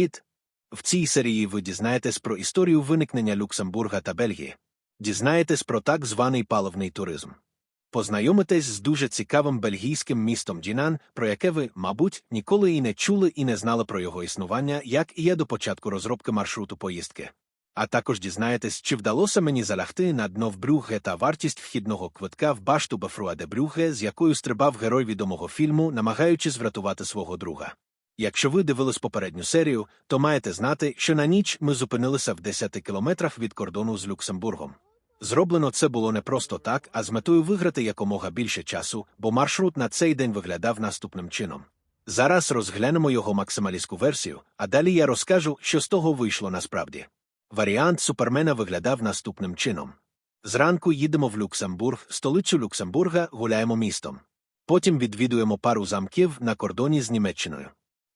Привіт! В цій серії ви дізнаєтесь про історію виникнення Люксембурга та Бельгії. Дізнаєтесь про так званий паливний туризм. Познайомитесь з дуже цікавим бельгійським містом Дінан, про яке ви, мабуть, ніколи і не чули і не знали про його існування, як і я до початку розробки маршруту поїздки. А також дізнаєтесь, чи вдалося мені залягти на дно в Брюгге та вартість вхідного квитка в башту Бефруа де Брюгге, з якою стрибав герой відомого фільму, намагаючись врятувати свого друга. Якщо ви дивились попередню серію, то маєте знати, що на ніч ми зупинилися в 10 кілометрах від кордону з Люксембургом. Зроблено це було не просто так, а з метою виграти якомога більше часу, бо маршрут на цей день виглядав наступним чином. Зараз розглянемо його максималістську версію, а далі я розкажу, що з того вийшло насправді. Варіант Супермена виглядав наступним чином. Зранку їдемо в Люксембург, столицю Люксембурга гуляємо містом. Потім відвідуємо пару замків на кордоні з Німеччиною.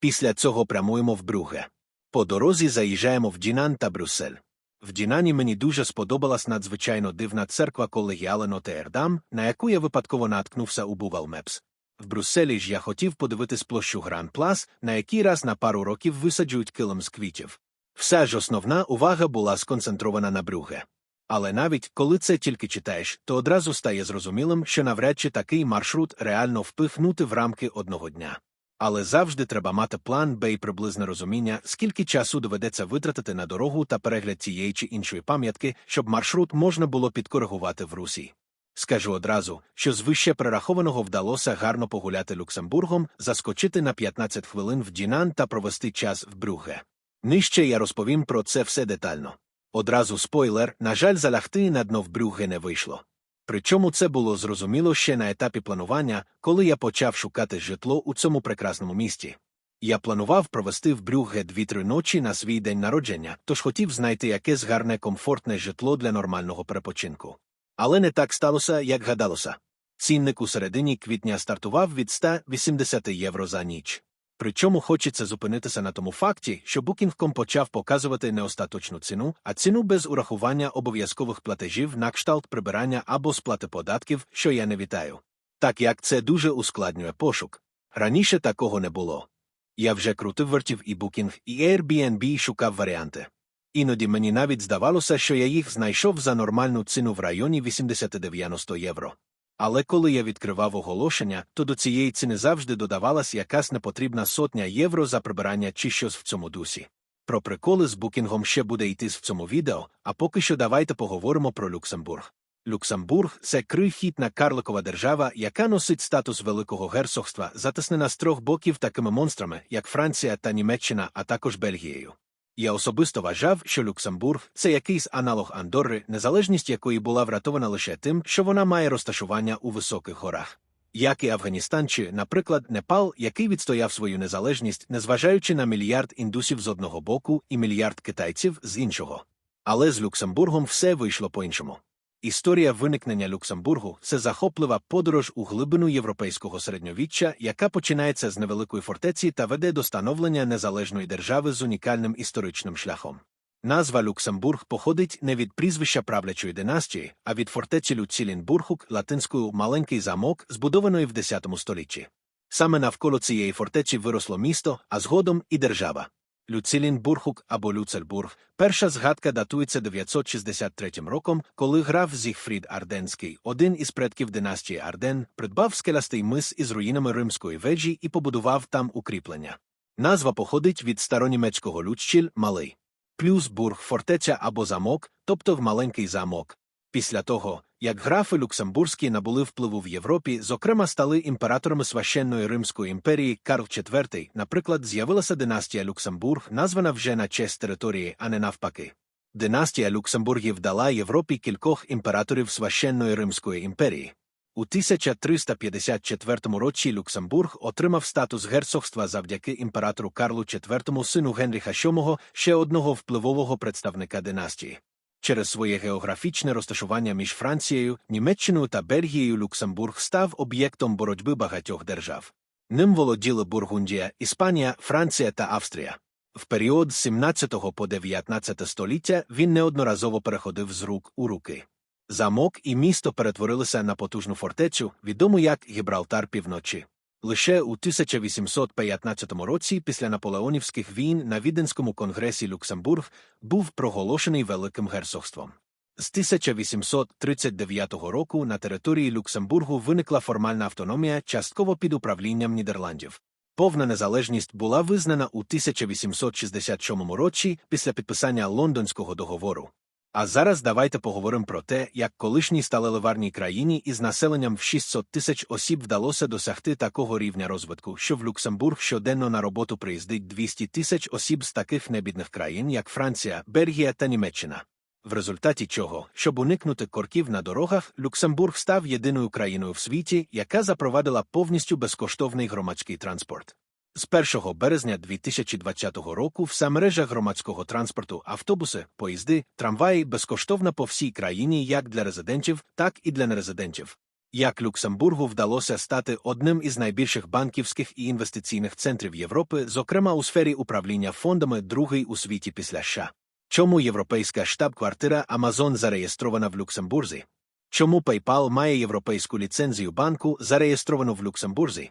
Після цього прямуємо в Брюге. По дорозі заїжджаємо в Дінан та Брюссель. В Дінані мені дуже сподобалась надзвичайно дивна церква колегіала Нотеердам, на яку я випадково наткнувся у Google Maps. В Брюсселі ж я хотів подивитись площу Гран Плас, на якій раз на пару років висаджують килим з квітів. Вся ж основна увага була сконцентрована на Брюге. Але навіть коли це тільки читаєш, то одразу стає зрозумілим, що навряд чи такий маршрут реально впихнути в рамки одного дня. Але завжди треба мати план Б і приблизне розуміння, скільки часу доведеться витратити на дорогу та перегляд тієї чи іншої пам'ятки, щоб маршрут можна було підкоригувати в Русі. Скажу одразу, що з вище перерахованого вдалося гарно погуляти Люксембургом, заскочити на 15 хвилин в Дінан та провести час в Брюге. Нижче я розповім про це все детально. Одразу спойлер, на жаль, залягти на дно в Брюге не вийшло. Причому це було зрозуміло ще на етапі планування, коли я почав шукати житло у цьому прекрасному місті. Я планував провести в Брюгге дві-три ночі на свій день народження, тож хотів знайти якесь гарне комфортне житло для нормального перепочинку. Але не так сталося, як гадалося. Цінник у середині квітня стартував від 180 євро за ніч. Причому хочеться зупинитися на тому факті, що Booking.com почав показувати не остаточну ціну, а ціну без урахування обов'язкових платежів на кшталт прибирання або сплати податків, що я не вітаю. Так як це дуже ускладнює пошук. Раніше такого не було. Я вже крутив вертів і Booking, і Airbnb шукав варіанти. Іноді мені навіть здавалося, що я їх знайшов за нормальну ціну в районі 80-90 євро. Але коли я відкривав оголошення, то до цієї ціни завжди додавалась якась непотрібна сотня євро за прибирання чи щось в цьому дусі. Про приколи з букінгом ще буде йти в цьому відео, а поки що давайте поговоримо про Люксембург. Люксембург це крихітна карликова держава, яка носить статус Великого герцогства, затиснена з трьох боків такими монстрами, як Франція та Німеччина, а також Бельгією. Я особисто вважав, що Люксембург це якийсь аналог Андорри, незалежність якої була врятована лише тим, що вона має розташування у високих горах. Як і Афганістан чи, наприклад, Непал, який відстояв свою незалежність, незважаючи на мільярд індусів з одного боку і мільярд китайців з іншого. Але з Люксембургом все вийшло по іншому. Історія виникнення Люксембургу це захоплива подорож у глибину європейського середньовіччя, яка починається з невеликої фортеці та веде до становлення незалежної держави з унікальним історичним шляхом. Назва Люксембург походить не від прізвища правлячої династії, а від фортеці Люцілінбургук, латинською маленький замок, збудованої в X столітті. Саме навколо цієї фортеці виросло місто, а згодом і держава. Люцилінбургук або Люцельбург. Перша згадка датується 963 роком, коли граф Зігфрід Арденський, один із предків династії Арден, придбав скелястий мис із руїнами римської вежі і побудував там укріплення. Назва походить від старонімецького Люччіль малий. Плюс бург фортеця або замок, тобто в маленький замок. Після того, як графи Люксембурзькі набули впливу в Європі, зокрема стали імператорами священної Римської імперії Карл IV, наприклад, з'явилася династія Люксембург, названа вже на честь території, а не навпаки. Династія Люксембургів дала Європі кількох імператорів священної Римської імперії. У 1354 році Люксембург отримав статус герцогства завдяки імператору Карлу IV сину Генріха VII, ще одного впливового представника династії. Через своє географічне розташування між Францією, Німеччиною та Бельгією Люксембург став об'єктом боротьби багатьох держав. Ним володіли Бургундія, Іспанія, Франція та Австрія. В період з 17 по 19 століття він неодноразово переходив з рук у руки. Замок і місто перетворилися на потужну фортецю, відому як Гібралтар півночі. Лише у 1815 році, після наполеонівських війн на Віденському конгресі Люксембург був проголошений Великим герцогством. З 1839 року на території Люксембургу виникла формальна автономія частково під управлінням Нідерландів. Повна незалежність була визнана у 1867 році після підписання Лондонського договору. А зараз давайте поговоримо про те, як колишній сталеливарній країні із населенням в 600 тисяч осіб вдалося досягти такого рівня розвитку, що в Люксембург щоденно на роботу приїздить 200 тисяч осіб з таких небідних країн, як Франція, Бельгія та Німеччина. В результаті чого, щоб уникнути корків на дорогах, Люксембург став єдиною країною в світі, яка запровадила повністю безкоштовний громадський транспорт. З 1 березня 2020 року вся мережа громадського транспорту, автобуси, поїзди, трамваї безкоштовна по всій країні як для резидентів, так і для нерезидентів. Як Люксембургу вдалося стати одним із найбільших банківських і інвестиційних центрів Європи, зокрема у сфері управління фондами, другий у світі після США. Чому європейська штаб-квартира Amazon зареєстрована в Люксембурзі? Чому PayPal має європейську ліцензію банку, зареєстровану в Люксембурзі?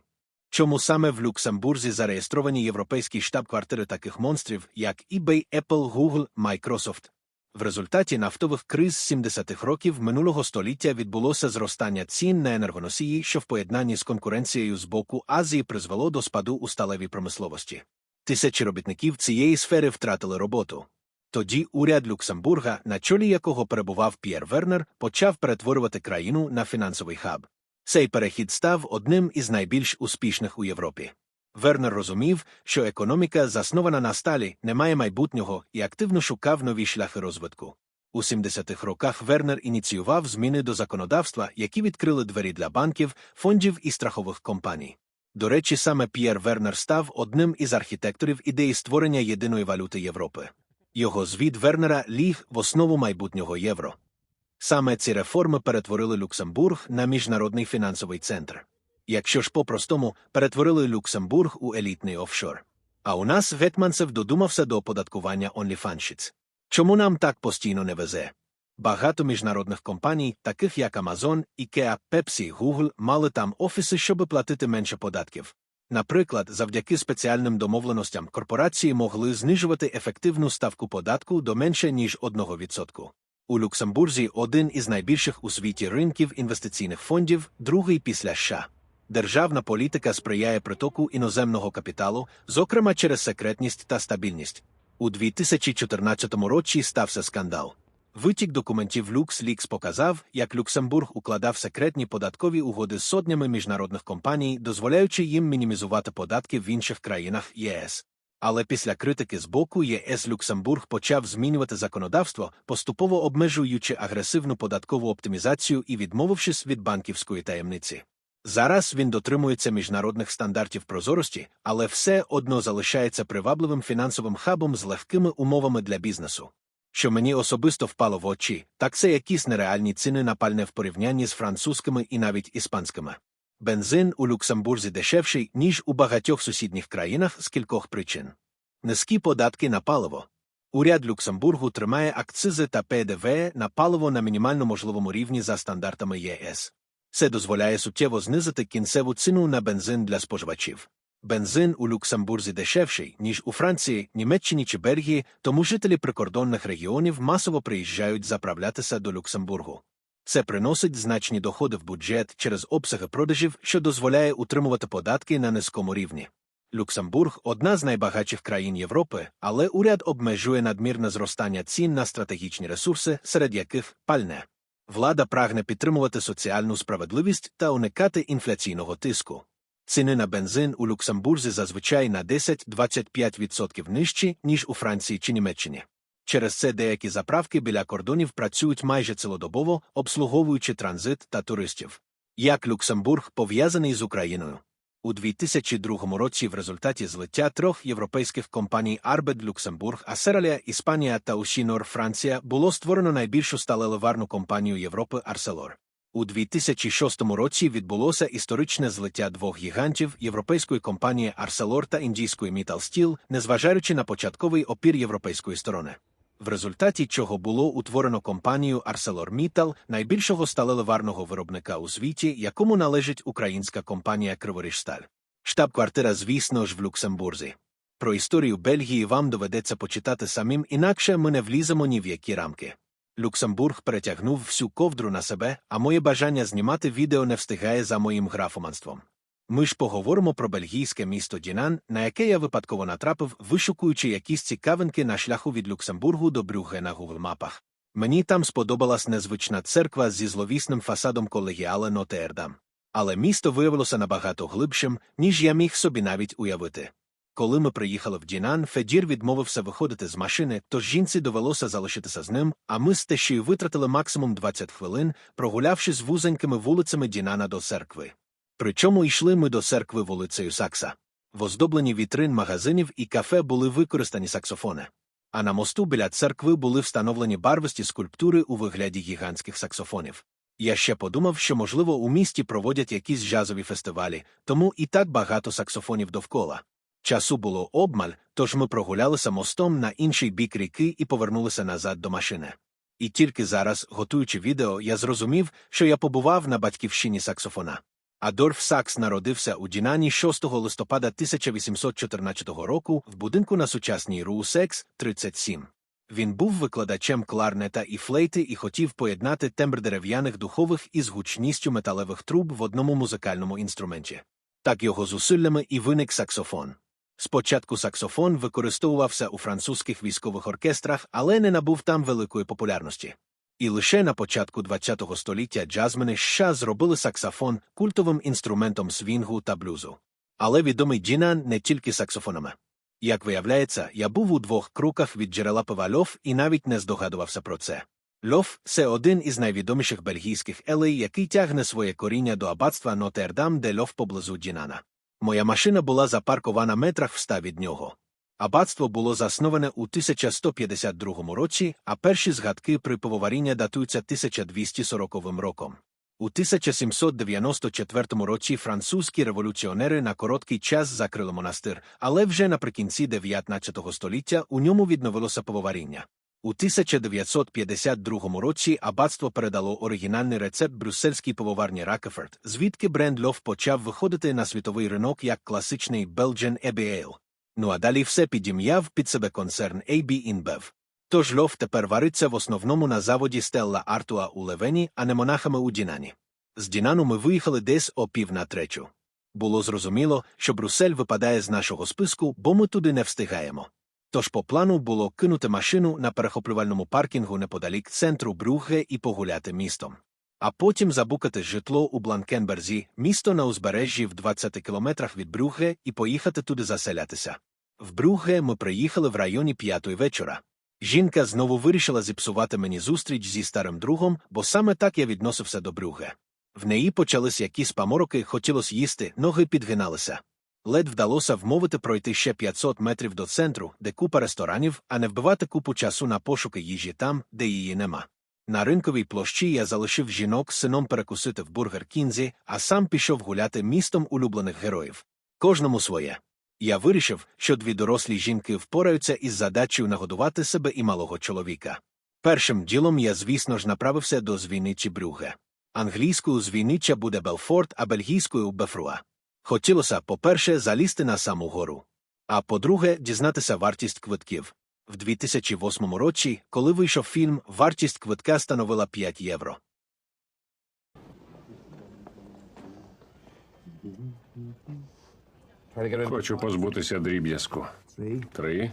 Чому саме в Люксембурзі зареєстровані європейські штаб-квартири таких монстрів, як eBay, Apple, Google, Microsoft? В результаті нафтових криз 70-х років минулого століття відбулося зростання цін на енергоносії, що в поєднанні з конкуренцією з боку Азії призвело до спаду у сталевій промисловості. Тисячі робітників цієї сфери втратили роботу. Тоді уряд Люксембурга, на чолі якого перебував П'єр Вернер, почав перетворювати країну на фінансовий хаб. Цей перехід став одним із найбільш успішних у Європі. Вернер розумів, що економіка, заснована на сталі, не має майбутнього і активно шукав нові шляхи розвитку. У 70-х роках Вернер ініціював зміни до законодавства, які відкрили двері для банків, фондів і страхових компаній. До речі, саме П'єр Вернер став одним із архітекторів ідеї створення єдиної валюти Європи. Його звіт Вернера ліг в основу майбутнього євро. Саме ці реформи перетворили Люксембург на міжнародний фінансовий центр. Якщо ж по-простому перетворили Люксембург у елітний офшор. А у нас Гетманцев додумався до оподаткування OnlyFanships. Чому нам так постійно не везе? Багато міжнародних компаній, таких як Amazon, IKEA, Pepsi, Google, мали там офіси, щоб платити менше податків. Наприклад, завдяки спеціальним домовленостям корпорації могли знижувати ефективну ставку податку до менше ніж 1%. У Люксембурзі один із найбільших у світі ринків інвестиційних фондів, другий після США. Державна політика сприяє притоку іноземного капіталу, зокрема через секретність та стабільність. У 2014 році стався скандал. Витік документів LuxLeaks показав, як Люксембург укладав секретні податкові угоди з сотнями міжнародних компаній, дозволяючи їм мінімізувати податки в інших країнах ЄС. Але після критики з боку ЄС Люксембург почав змінювати законодавство, поступово обмежуючи агресивну податкову оптимізацію і відмовившись від банківської таємниці. Зараз він дотримується міжнародних стандартів прозорості, але все одно залишається привабливим фінансовим хабом з легкими умовами для бізнесу. Що мені особисто впало в очі, так це якісь нереальні ціни на пальне в порівнянні з французькими і навіть іспанськими. Бензин у Люксембурзі дешевший, ніж у багатьох сусідніх країнах з кількох причин. Низькі податки на паливо. Уряд Люксембургу тримає акцизи та ПДВ на паливо на мінімально можливому рівні за стандартами ЄС. Це дозволяє суттєво знизити кінцеву ціну на бензин для споживачів. Бензин у Люксембурзі дешевший, ніж у Франції, Німеччині чи Бельгії, тому жителі прикордонних регіонів масово приїжджають заправлятися до Люксембургу. Це приносить значні доходи в бюджет через обсяги продажів, що дозволяє утримувати податки на низькому рівні. Люксембург одна з найбагатших країн Європи, але уряд обмежує надмірне зростання цін на стратегічні ресурси, серед яких пальне. Влада прагне підтримувати соціальну справедливість та уникати інфляційного тиску. Ціни на бензин у Люксембурзі зазвичай на 10-25% нижчі, ніж у Франції чи Німеччині. Через це деякі заправки біля кордонів працюють майже цілодобово, обслуговуючи транзит та туристів. Як Люксембург пов'язаний з Україною? У 2002 році в результаті злиття трьох європейських компаній Арбед Люксембург, Асералія, Іспанія та Ушінор Франція було створено найбільшу сталеливарну компанію Європи Арселор. У 2006 році відбулося історичне злиття двох гігантів європейської компанії Арселор та індійської Metal Steel, незважаючи на початковий опір європейської сторони. В результаті чого було утворено компанію ArcelorMittal, найбільшого сталеливарного виробника у світі, якому належить українська компанія Криворіжсталь. Штаб-квартира, звісно ж, в Люксембурзі. Про історію Бельгії вам доведеться почитати самим, інакше ми не вліземо ні в які рамки. Люксембург перетягнув всю ковдру на себе, а моє бажання знімати відео не встигає за моїм графоманством. Ми ж поговоримо про бельгійське місто Дінан, на яке я випадково натрапив, вишукуючи якісь цікавинки на шляху від Люксембургу до Брюгге на Google мапах. Мені там сподобалась незвична церква зі зловісним фасадом колегіала Нотердам. Але місто виявилося набагато глибшим, ніж я міг собі навіть уявити. Коли ми приїхали в Дінан, Федір відмовився виходити з машини, тож жінці довелося залишитися з ним, а ми з тещею витратили максимум 20 хвилин, прогулявшись вузенькими вулицями Дінана до церкви. Причому йшли ми до церкви вулицею Сакса. В оздобленні вітрин магазинів і кафе були використані саксофони. А на мосту біля церкви були встановлені барвисті скульптури у вигляді гігантських саксофонів. Я ще подумав, що, можливо, у місті проводять якісь джазові фестивалі, тому і так багато саксофонів довкола. Часу було обмаль, тож ми прогулялися мостом на інший бік ріки і повернулися назад до машини. І тільки зараз, готуючи відео, я зрозумів, що я побував на батьківщині саксофона. Адольф Сакс народився у Дінані 6 листопада 1814 року в будинку на сучасній Руусекс 37. Він був викладачем кларнета і флейти і хотів поєднати тембр дерев'яних духових із гучністю металевих труб в одному музикальному інструменті. Так його зусиллями і виник саксофон. Спочатку саксофон використовувався у французьких військових оркестрах, але не набув там великої популярності. І лише на початку ХХ століття джазмени США зробили саксофон культовим інструментом свінгу та блюзу. Але відомий Джінан не тільки саксофонами. Як виявляється, я був у двох кроках від джерела пива Льов і навіть не здогадувався про це. Льов це один із найвідоміших бельгійських елей, який тягне своє коріння до аббатства Нотердам, де Льов поблизу Дінана. Моя машина була запаркована метрах в ста від нього. Аббатство було засноване у 1152 році, а перші згадки при пивоваріння датуються 1240 роком. У 1794 році французькі революціонери на короткий час закрили монастир, але вже наприкінці 19 століття у ньому відновилося пивоваріння. У 1952 році аббатство передало оригінальний рецепт брюссельській пивоварні Ракеферт, звідки бренд Льов почав виходити на світовий ринок як класичний Belgian Ale. Ну а далі все підім'яв під себе концерн AB InBev. Тож льов тепер вариться в основному на заводі Стелла Артуа у Левені, а не монахами у Дінані. З Дінану ми виїхали десь о пів на третю. Було зрозуміло, що Брюссель випадає з нашого списку, бо ми туди не встигаємо. Тож по плану було кинути машину на перехоплювальному паркінгу неподалік центру Брюгге і погуляти містом. А потім забукати житло у Бланкенберзі, місто на узбережжі в 20 кілометрах від Брюгге, і поїхати туди заселятися. В Брюгге ми приїхали в районі п'ятої вечора. Жінка знову вирішила зіпсувати мені зустріч зі старим другом, бо саме так я відносився до Брюгге. В неї почались якісь памороки, хотілося їсти, ноги підгиналися. Ледь вдалося вмовити пройти ще 500 метрів до центру, де купа ресторанів, а не вбивати купу часу на пошуки їжі там, де її нема. На ринковій площі я залишив жінок сином перекусити в бургер Кінзі, а сам пішов гуляти містом улюблених героїв. Кожному своє. Я вирішив, що дві дорослі жінки впораються із задачею нагодувати себе і малого чоловіка. Першим ділом я, звісно ж, направився до звійничі Брюге. Англійською звійнича буде Белфорд, а бельгійською Бефруа. Хотілося, по-перше, залізти на саму гору. А по-друге, дізнатися вартість квитків. В 2008 році, коли вийшов фільм, вартість квитка становила 5 євро. Хочу позбутися дріб'язку. Три,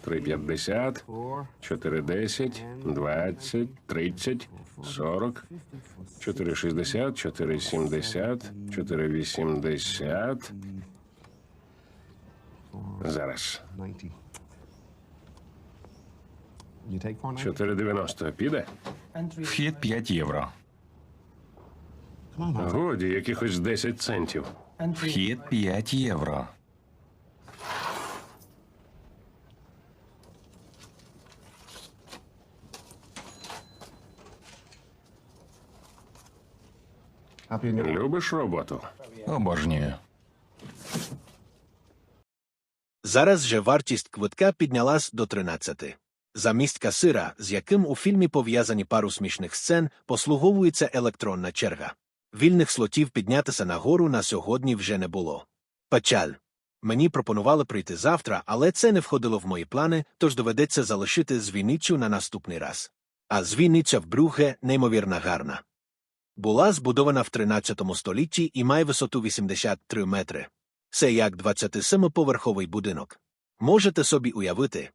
три п'ятдесят, чотири десять, двадцять, тридцять, сорок, чотири шістдесят, чотири сімдесят, чотири вісімдесят. Зараз. Чотири дев'яносто. Піде? Вхід 5 євро. Годі, якихось 10 центів. Вхід 5 євро. Любиш роботу? Обожнюю. Зараз же вартість квитка піднялась до 13. Замість касира, з яким у фільмі пов'язані пару смішних сцен, послуговується електронна черга. Вільних слотів піднятися на гору на сьогодні вже не було. Печаль. Мені пропонували прийти завтра, але це не входило в мої плани, тож доведеться залишити звіницю на наступний раз. А звіниця в Брюге неймовірно гарна. Була збудована в 13 столітті і має висоту 83 метри. Це як 27-поверховий будинок. Можете собі уявити.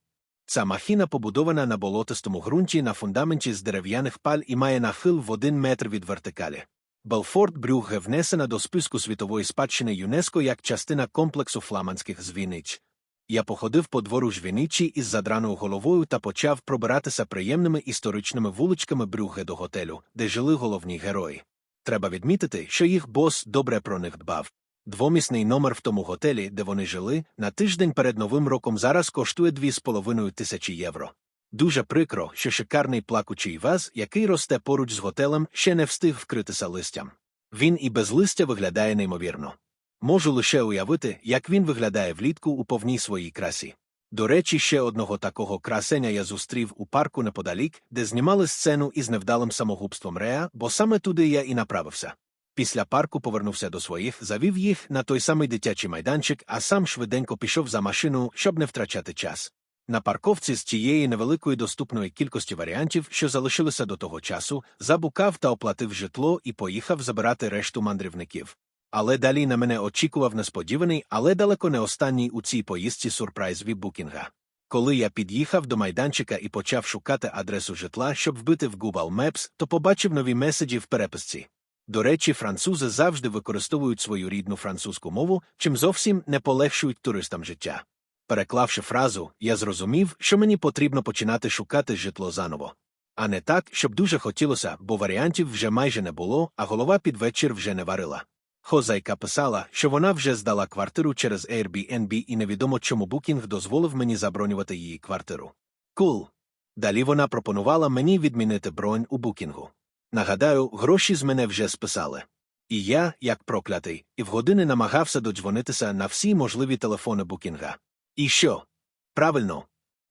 Ця махіна побудована на болотистому ґрунті на фундаменті з дерев'яних паль і має нахил в один метр від вертикалі. Белфорт Брюгге внесена до списку світової спадщини ЮНЕСКО як частина комплексу фламандських звінич. Я походив по двору жвіничі із задраною головою та почав пробиратися приємними історичними вуличками Брюгге до готелю, де жили головні герої. Треба відмітити, що їх бос добре про них дбав. Двомісний номер в тому готелі, де вони жили, на тиждень перед Новим роком зараз коштує 2,5 тисячі євро. Дуже прикро, що шикарний плакучий ваз, який росте поруч з готелем, ще не встиг вкритися листям. Він і без листя виглядає неймовірно. Можу лише уявити, як він виглядає влітку у повній своїй красі. До речі, ще одного такого красеня я зустрів у парку неподалік, де знімали сцену із невдалим самогубством Реа, бо саме туди я і направився. Після парку повернувся до своїх, завів їх на той самий дитячий майданчик, а сам швиденько пішов за машину, щоб не втрачати час. На парковці з тієї невеликої доступної кількості варіантів, що залишилися до того часу, забукав та оплатив житло і поїхав забирати решту мандрівників. Але далі на мене очікував несподіваний, але далеко не останній у цій поїздці сюрприз від букінга. Коли я під'їхав до майданчика і почав шукати адресу житла, щоб вбити в Google Maps, то побачив нові меседжі в переписці. До речі, французи завжди використовують свою рідну французьку мову, чим зовсім не полегшують туристам життя. Переклавши фразу, я зрозумів, що мені потрібно починати шукати житло заново. А не так, щоб дуже хотілося, бо варіантів вже майже не було, а голова під вечір вже не варила. Хозяйка писала, що вона вже здала квартиру через Airbnb і невідомо чому Букінг дозволив мені забронювати її квартиру. Кул. Далі вона пропонувала мені відмінити бронь у букінгу. Нагадаю, гроші з мене вже списали. І я, як проклятий, і в години намагався додзвонитися на всі можливі телефони букінга. І що? Правильно.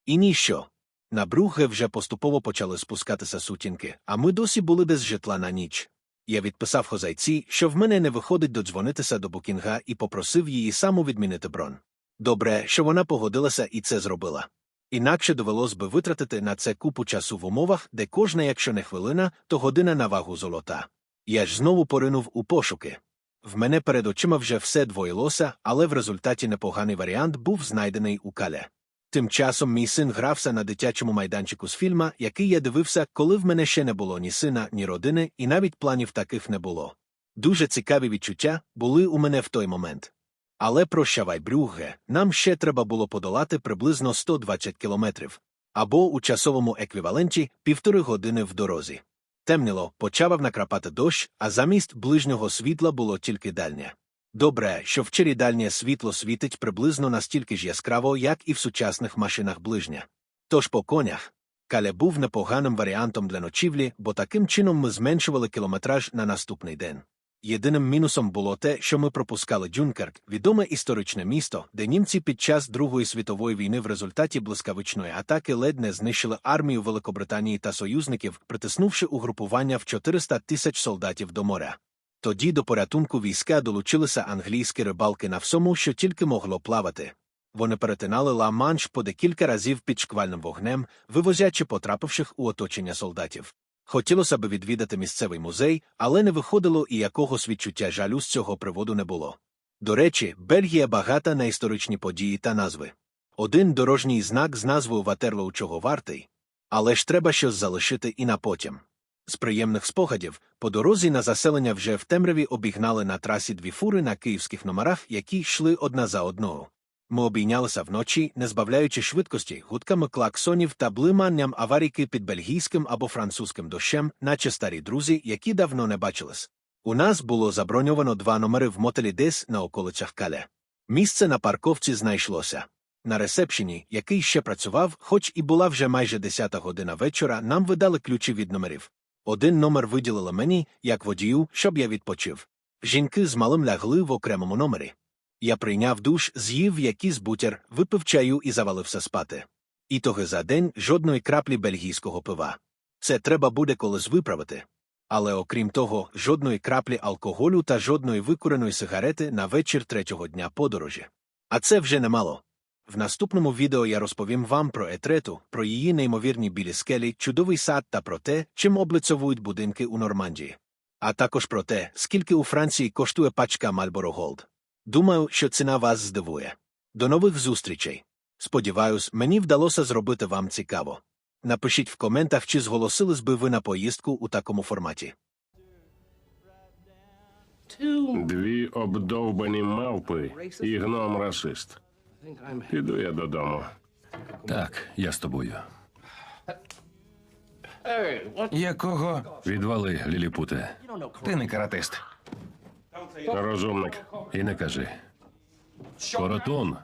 І ніщо. На Брюгге вже поступово почали спускатися сутінки, а ми досі були без житла на ніч. Я відписав хозяйці, що в мене не виходить додзвонитися до букінга і попросив її саму відмінити бронь. Добре, що вона погодилася і це зробила. Інакше довелось би витратити на це купу часу в умовах, де кожна, якщо не хвилина, то година на вагу золота. Я ж знову поринув у пошуки. В мене перед очима вже все двоїлося, але в результаті непоганий варіант був знайдений у кале. Тим часом мій син грався на дитячому майданчику з фільма, який я дивився, коли в мене ще не було ні сина, ні родини, і навіть планів таких не було. Дуже цікаві відчуття були у мене в той момент. Але прощавай, Брюгге, нам ще треба було подолати приблизно 120 кілометрів, або у часовому еквіваленті півтори години в дорозі. Темніло, почав накрапати дощ, а замість ближнього світла було тільки дальнє. Добре, що вчері дальнє світло світить приблизно настільки ж яскраво, як і в сучасних машинах ближня. Тож по конях. Кале був непоганим варіантом для ночівлі, бо таким чином ми зменшували кілометраж на наступний день. Єдиним мінусом було те, що ми пропускали Дюнкерк, відоме історичне місто, де німці під час Другої світової війни в результаті блискавичної атаки ледь не знищили армію Великобританії та союзників, притиснувши угрупування в 400 тисяч солдатів до моря. Тоді до порятунку війська долучилися англійські рибалки на всьому, що тільки могло плавати. Вони перетинали Ла-Манш по декілька разів під шквальним вогнем, вивозячи потрапивших у оточення солдатів. Хотілося б відвідати місцевий музей, але не виходило і якогось відчуття жалю з цього приводу не було. До речі, Бельгія багата на історичні події та назви. Один дорожній знак з назвою Ватерлоу чого вартий. Але ж треба щось залишити і на потім. З приємних спогадів, по дорозі на заселення вже в темряві обігнали на трасі дві фури на київських номерах, які йшли одна за одною. Ми обійнялися вночі, не збавляючи швидкості, гудками клаксонів та блиманням аварійки під бельгійським або французьким дощем, наче старі друзі, які давно не бачились. У нас було заброньовано два номери в мотелі десь на околицях Кале. Місце на парковці знайшлося. На ресепшені, який ще працював, хоч і була вже майже 10 година вечора, нам видали ключі від номерів. Один номер виділили мені, як водію, щоб я відпочив. Жінки з малим лягли в окремому номері. Я прийняв душ, з'їв якийсь бутер, випив чаю і завалився спати. Ітоги за день жодної краплі бельгійського пива. Це треба буде колись виправити. Але окрім того, жодної краплі алкоголю та жодної викуреної сигарети на вечір третього дня подорожі. А це вже немало. В наступному відео я розповім вам про етрету, про її неймовірні білі скелі, чудовий сад та про те, чим облицьовують будинки у Нормандії. А також про те, скільки у Франції коштує пачка Marlboro Gold. Думаю, що ціна вас здивує. До нових зустрічей. Сподіваюсь, мені вдалося зробити вам цікаво. Напишіть в коментах, чи зголосились би ви на поїздку у такому форматі. Дві обдовбані мавпи і гном расист. Піду я додому. Так, я з тобою. Якого? Відвали, ліліпуте. Ти не каратист. Розумник. І не кажи. Коротун